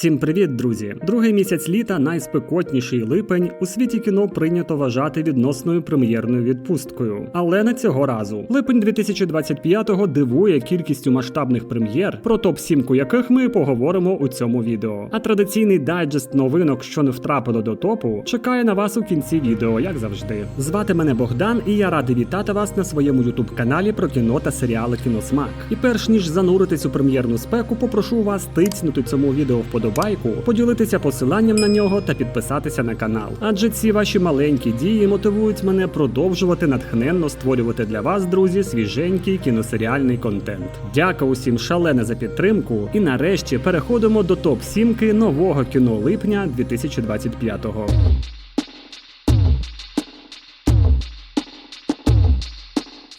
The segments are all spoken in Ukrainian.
Всім привіт, друзі! Другий місяць літа, найспекотніший липень, у світі кіно прийнято вважати відносною прем'єрною відпусткою. Але не цього разу. Липень 2025-го дивує кількістю масштабних прем'єр, про топ-сімку яких ми поговоримо у цьому відео. А традиційний дайджест новинок, що не втрапило до топу, чекає на вас у кінці відео, як завжди. Звати мене Богдан, і я радий вітати вас на своєму ютуб каналі про кіно та серіали Кіносмак. І перш ніж зануритись у прем'єрну спеку, попрошу вас тицнути цьому відео вподобайку, поділитися посиланням на нього та підписатися на канал. Адже ці ваші маленькі дії мотивують мене продовжувати натхненно створювати для вас, друзі, свіженький кіносеріальний контент. Дякую усім шалене за підтримку. І нарешті переходимо до топ сімки нового кіно липня 2025-го.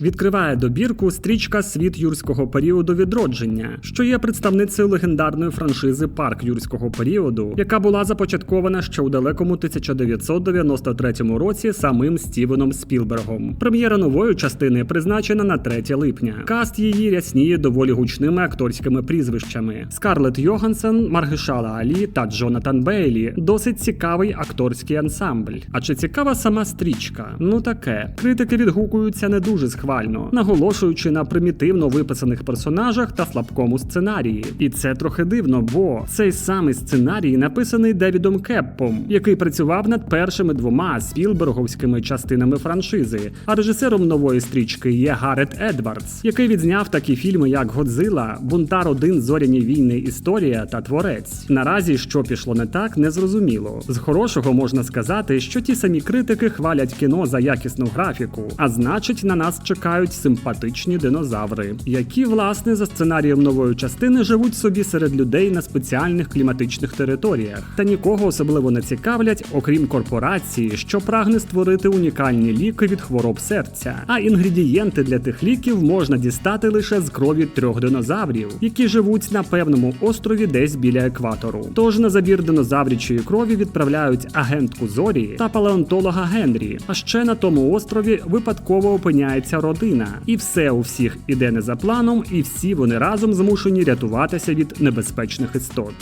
Відкриває добірку стрічка Світ юрського періоду відродження, що є представницею легендарної франшизи Парк юрського періоду, яка була започаткована ще у далекому 1993 році самим Стівеном Спілбергом. Прем'єра нової частини призначена на 3 липня. Каст її рясніє доволі гучними акторськими прізвищами: Скарлетт Йогансен, Маргешала Алі та Джонатан Бейлі. Досить цікавий акторський ансамбль. А чи цікава сама стрічка? Ну таке. Критики відгукуються не дуже схвально, наголошуючи на примітивно виписаних персонажах та слабкому сценарії. І це трохи дивно, бо цей самий сценарій написаний Девідом Кеппом, який працював над першими двома спілберговськими частинами франшизи. А режисером нової стрічки є Гарет Едвардс, який відзняв такі фільми, як Годзила, Бунтар 1 Зоряні війни, Історія та Творець. Наразі що пішло не так, не зрозуміло. З хорошого можна сказати, що ті самі критики хвалять кіно за якісну графіку, а значить, на нас чекають симпатичні динозаври, які, власне, за сценарієм нової частини живуть собі серед людей на спеціальних кліматичних територіях, та нікого особливо не цікавлять, окрім корпорації, що прагне створити унікальні ліки від хвороб серця. А інгредієнти для тих ліків можна дістати лише з крові трьох динозаврів, які живуть на певному острові десь біля екватору. Тож на забір динозаврічої крові відправляють агентку Зорі та палеонтолога Генрі. А ще на тому острові випадково опиняється родина, і все у всіх іде не за планом, і всі вони разом змушені рятуватися від небезпечних істот.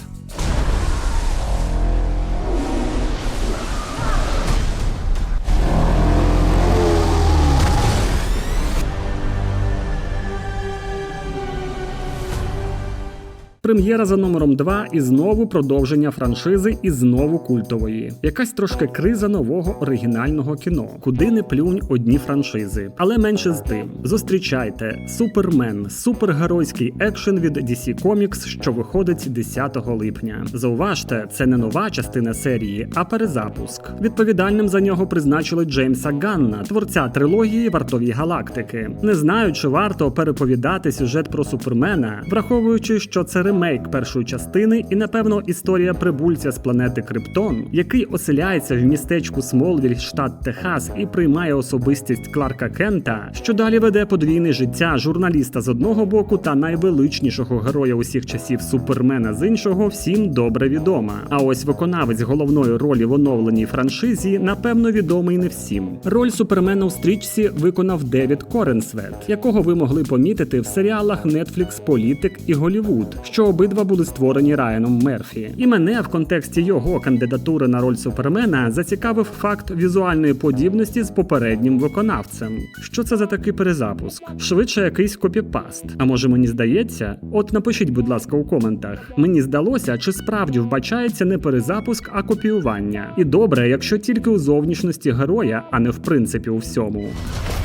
Прем'єра за номером 2 і знову продовження франшизи і знову культової. Якась трошки криза нового оригінального кіно, куди не плюнь одні франшизи. Але менше з тим. Зустрічайте Супермен, супергеройський екшен від DC Comics, що виходить 10 липня. Зауважте, це не нова частина серії, а перезапуск. Відповідальним за нього призначили Джеймса Ганна, творця трилогії Вартові галактики. Не знаю, чи варто переповідати сюжет про супермена, враховуючи, що це ремейк першої частини, і напевно історія прибульця з планети Криптон, який оселяється в містечку Смолвіль, штат Техас, і приймає особистість Кларка Кента, що далі веде подвійне життя журналіста з одного боку та найвеличнішого героя усіх часів Супермена з іншого, всім добре відома. А ось виконавець головної ролі в оновленій франшизі, напевно, відомий не всім. Роль Супермена у стрічці виконав Девід Коренсвет, якого ви могли помітити в серіалах Netflix Політик і Голівуд, що обидва були створені Райаном Мерфі. І мене в контексті його кандидатури на роль Супермена зацікавив факт візуальної подібності з попереднім виконавцем. Що це за такий перезапуск? Швидше якийсь копіпаст. А може мені здається? От напишіть, будь ласка, у коментах. Мені здалося, чи справді вбачається не перезапуск, а копіювання. І добре, якщо тільки у зовнішності героя, а не в принципі у всьому. –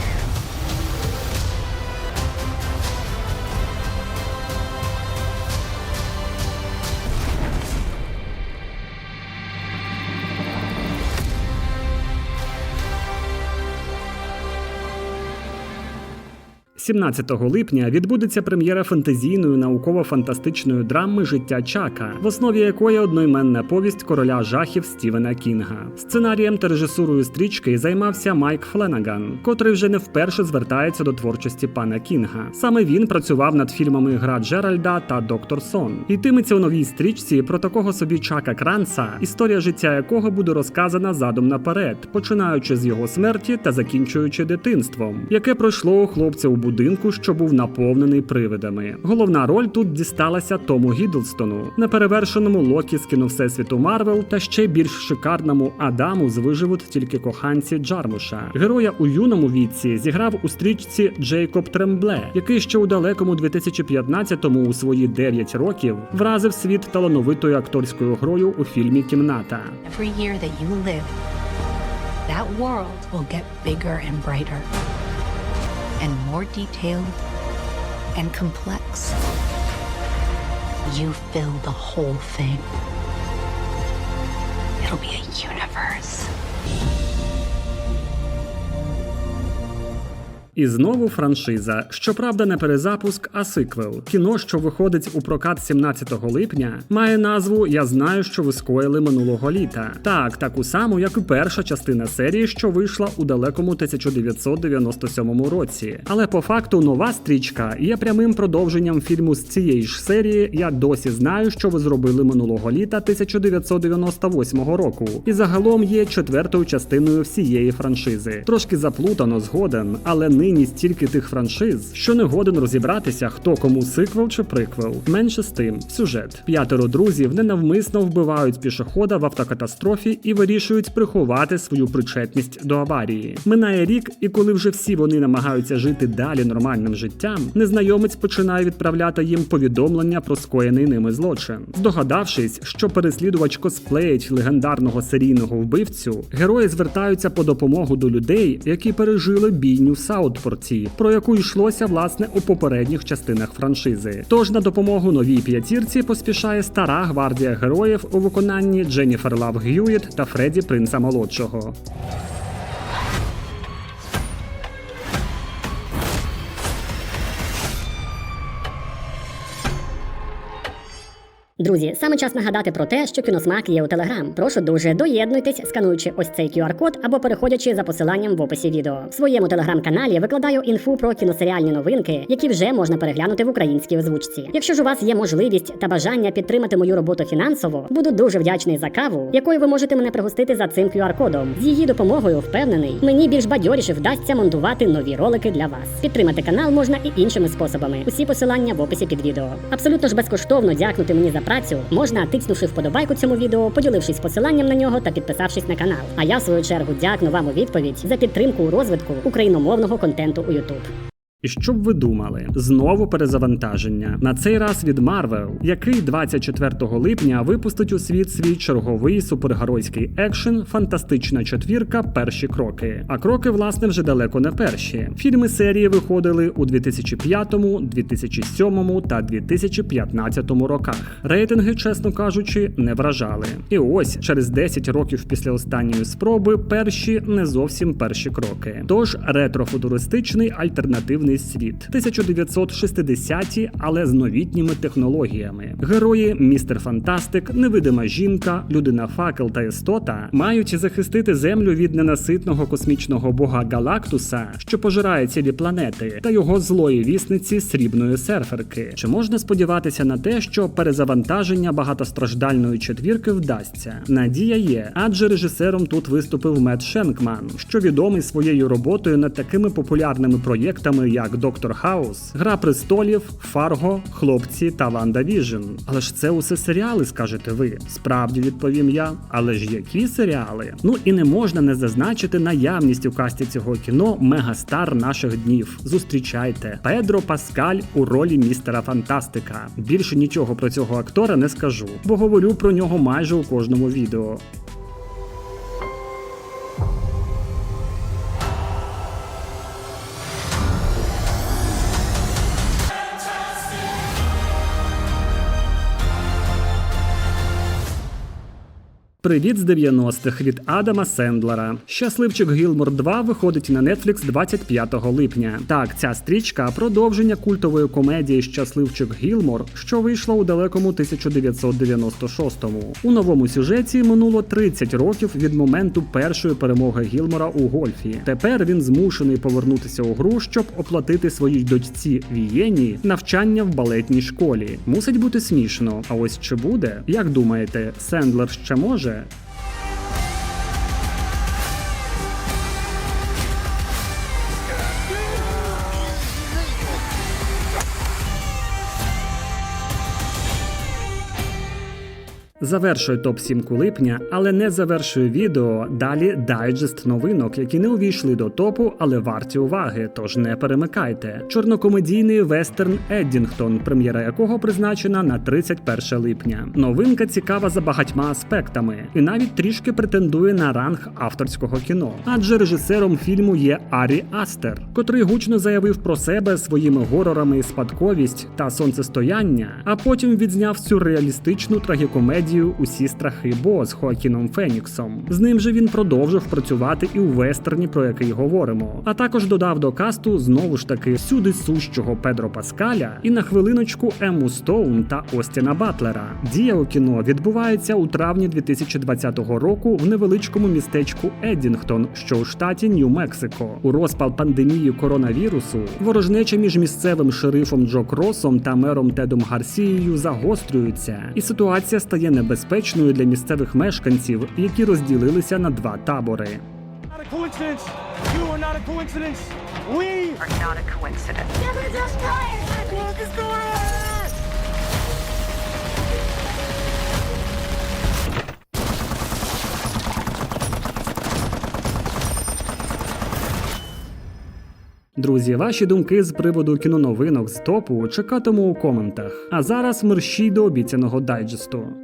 17 липня відбудеться прем'єра фантазійної науково-фантастичної драми Життя Чака, в основі якої одноіменна повість короля жахів Стівена Кінга. Сценарієм та режисурою стрічки займався Майк Фленаган, котрий вже не вперше звертається до творчості пана Кінга. Саме він працював над фільмами Гра Джеральда та Доктор Сон. Йтиметься у новій стрічці про такого собі Чака Кранца, історія життя якого буде розказана задом наперед, починаючи з його смерті та закінчуючи дитинством, яке пройшло у хлопця у будинку будинку, що був наповнений привидами. Головна роль тут дісталася Тому Гідлстону, неперевершеному Локі з кіно Всесвіту Марвел та ще більш шикарному Адаму з виживуть тільки коханці Джармуша. Героя у юному віці зіграв у стрічці Джейкоб Трембле, який ще у далекому 2015-му у свої 9 років вразив світ талановитою акторською грою у фільмі Кімната. Every year that world will get bigger and brighter, and more detailed and complex. You fill the whole thing. It'll be a universe. І знову франшиза. Щоправда, не перезапуск, а сиквел. Кіно, що виходить у прокат 17 липня, має назву Я знаю, що ви скоїли минулого літа. Так, таку саму, як і перша частина серії, що вийшла у далекому 1997 році. Але по факту нова стрічка є прямим продовженням фільму з цієї ж серії. Я досі знаю, що ви зробили минулого літа 1998 року. І загалом є четвертою частиною всієї франшизи. Трошки заплутано згоден, але нині стільки тих франшиз, що не годен розібратися, хто кому сиквел чи приквел. Менше з тим, сюжет. П'ятеро друзів ненавмисно вбивають пішохода в автокатастрофі і вирішують приховати свою причетність до аварії. Минає рік, і коли вже всі вони намагаються жити далі нормальним життям, незнайомець починає відправляти їм повідомлення про скоєний ними злочин. Здогадавшись, що переслідувач косплеїть легендарного серійного вбивцю, герої звертаються по допомогу до людей, які пережили бійню в Саутпорті, про яку йшлося власне у попередніх частинах франшизи. Тож на допомогу новій п'ятірці поспішає стара гвардія героїв у виконанні Дженніфер Лав Г'юїт та Фредді Принца Молодшого. Друзі, саме час нагадати про те, що кіносмак є у Телеграм. Прошу дуже доєднуйтесь, скануючи ось цей QR-код або переходячи за посиланням в описі відео. В своєму телеграм-каналі викладаю інфу про кіносеріальні новинки, які вже можна переглянути в українській озвучці. Якщо ж у вас є можливість та бажання підтримати мою роботу фінансово, буду дуже вдячний за каву, якою ви можете мене пригостити за цим QR-кодом. З її допомогою впевнений, мені більш бадьоріше вдасться монтувати нові ролики для вас. Підтримати канал можна і іншими способами. Усі посилання в описі під відео. Абсолютно ж безкоштовно дякнути мені за працю можна тиснувши вподобайку цьому відео, поділившись посиланням на нього та підписавшись на канал. А я в свою чергу дякую вам у відповідь за підтримку у розвитку україномовного контенту у YouTube. І що б ви думали? Знову перезавантаження. На цей раз від Marvel, який 24 липня випустить у світ свій черговий супергеройський екшен Фантастична четвірка. Перші кроки. А кроки, власне, вже далеко не перші. Фільми серії виходили у 2005, 2007 та 2015 роках. Рейтинги, чесно кажучи, не вражали. І ось через 10 років після останньої спроби перші не зовсім перші кроки. Тож ретрофутуристичний альтернативний світ 1960-ті, але з новітніми технологіями. Герої Містер Фантастик, невидима жінка, людина факел та істота мають захистити землю від ненаситного космічного бога Галактуса, що пожирає цілі планети, та його злої вісниці срібної серферки. Чи можна сподіватися на те, що перезавантаження багатостраждальної четвірки вдасться? Надія є, адже режисером тут виступив Мет Шенкман, що відомий своєю роботою над такими популярними проєктами, як Доктор Хаус, Гра престолів, Фарго, Хлопці та Ванда Віжн. Але ж це усе серіали, скажете ви. Справді відповім я. Але ж які серіали? Ну і не можна не зазначити наявність у касті цього кіно мегастар наших днів. Зустрічайте Педро Паскаль у ролі містера Фантастика. Більше нічого про цього актора не скажу, бо говорю про нього майже у кожному відео. Привіт з 90-х від Адама Сендлера. Щасливчик Гілмор 2 виходить на Netflix 25 липня. Так, ця стрічка продовження культової комедії Щасливчик Гілмор, що вийшла у далекому 1996-му. У новому сюжеті минуло 30 років від моменту першої перемоги Гілмора у гольфі. Тепер він змушений повернутися у гру, щоб оплатити своїй дочці Вієні навчання в балетній школі. Мусить бути смішно. А ось чи буде? Як думаєте, Сендлер ще може? that. Завершує топ 7 липня, але не завершує відео. Далі дайджест новинок, які не увійшли до топу, але варті уваги. Тож не перемикайте. Чорнокомедійний вестерн Еддінгтон, прем'єра якого призначена на 31 липня. Новинка цікава за багатьма аспектами і навіть трішки претендує на ранг авторського кіно. Адже режисером фільму є Арі Астер, котрий гучно заявив про себе своїми горорами спадковість та сонцестояння, а потім відзняв сюрреалістичну трагікомедію Усі страхи Бо з Хоакіном Феніксом. З ним же він продовжив працювати і у вестерні, про який говоримо. А також додав до касту знову ж таки всюди сущого Педро Паскаля і на хвилиночку Ему Стоун та Остіна Батлера. Дія у кіно відбувається у травні 2020 року в невеличкому містечку Еддінгтон, що у штаті Нью-Мексико. У розпал пандемії коронавірусу ворожнеча між місцевим шерифом Джо Кросом та мером Тедом Гарсією загострюється, і ситуація стає небезпечною для місцевих мешканців, які розділилися на два табори. Друзі, ваші думки з приводу кіноновинок з топу чекатиму у коментах. А зараз мерщій до обіцяного дайджесту.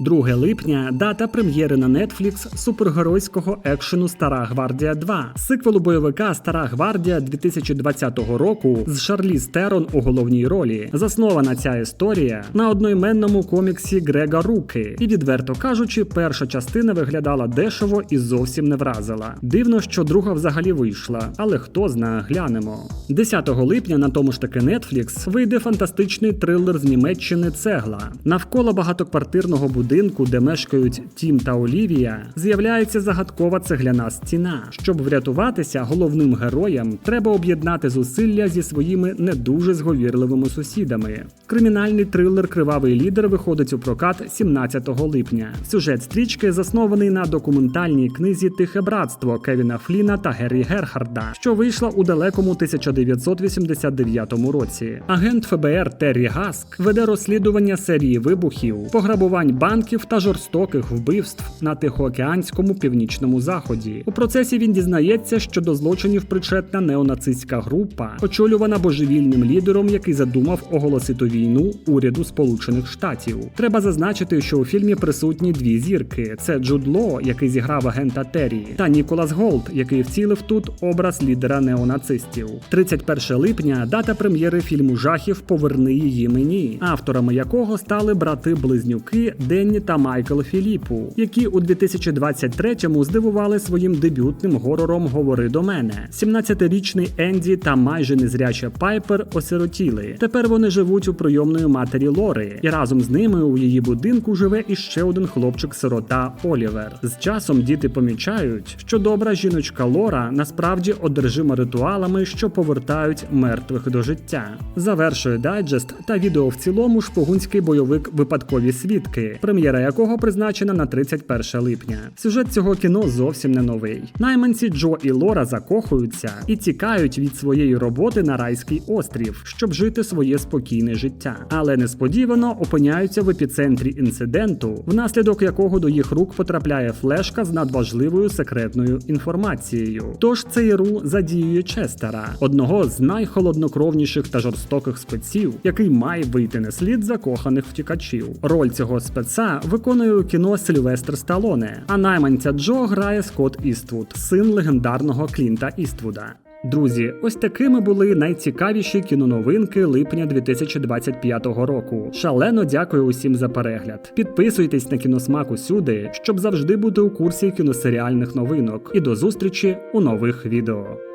2 липня дата прем'єри на Netflix супергеройського екшену Стара Гвардія 2, сиквелу бойовика Стара Гвардія 2020 року з Шарлі Стерон у головній ролі. Заснована ця історія на одноіменному коміксі Грега Руки, і відверто кажучи, перша частина виглядала дешево і зовсім не вразила. Дивно, що друга взагалі вийшла, але хто зна, глянемо. 10 липня на тому ж таки Netflix вийде фантастичний трилер з Німеччини Цегла. Навколо багатоквартирного будинку, де мешкають Тім та Олівія, з'являється загадкова цегляна стіна. Щоб врятуватися, головним героям треба об'єднати зусилля зі своїми не дуже зговірливими сусідами. Кримінальний трилер Кривавий лідер виходить у прокат 17 липня. Сюжет стрічки заснований на документальній книзі Тихе братство Кевіна Фліна та Геррі Герхарда, що вийшла у далекому 1989 році. Агент ФБР Террі Гаск веде розслідування серії вибухів, пограбувань банків та жорстоких вбивств на Тихоокеанському північному заході. У процесі він дізнається, що до злочинів причетна неонацистська група, очолювана божевільним лідером, який задумав оголосити війну уряду Сполучених Штатів. Треба зазначити, що у фільмі присутні дві зірки: це Джуд Ло, який зіграв агента Террі, та Ніколас Голд, який вцілив тут образ лідера неонацистів. 31 липня дата прем'єри фільму жахів Поверни її мені, авторами якого стали брати-близнюки Денні та Майкл Філіпу, які у 2023-му здивували своїм дебютним горором Говори до мене. 17-річний Енді та майже незряча Пайпер осиротіли. Тепер вони живуть у прийомної матері Лори, і разом з ними у її будинку живе іще один хлопчик-сирота Олівер. З часом діти помічають, що добра жіночка Лора насправді одержима ритуалами, що повертають мертвих до життя. Завершує дайджест та відео в цілому шпигунський бойовик Випадкові свідки, прем'єра якого призначена на 31 липня. Сюжет цього кіно зовсім не новий. Найманці Джо і Лора закохуються і тікають від своєї роботи на райський острів, щоб жити своє спокійне життя. Але несподівано опиняються в епіцентрі інциденту, внаслідок якого до їх рук потрапляє флешка з надважливою секретною інформацією. Тож цей ру задіює Честера, одного з найхолоднокровніших та жорстоких спеців, який має вийти на слід закоханих втікачів. Роль цього спеца виконує у кіно Сильвестр Сталоне, а найманця Джо грає Скотт Іствуд, син легендарного Клінта Іствуда. Друзі, ось такими були найцікавіші кіноновинки липня 2025 року. Шалено дякую усім за перегляд. Підписуйтесь на кіносмак усюди, щоб завжди бути у курсі кіносеріальних новинок. І до зустрічі у нових відео.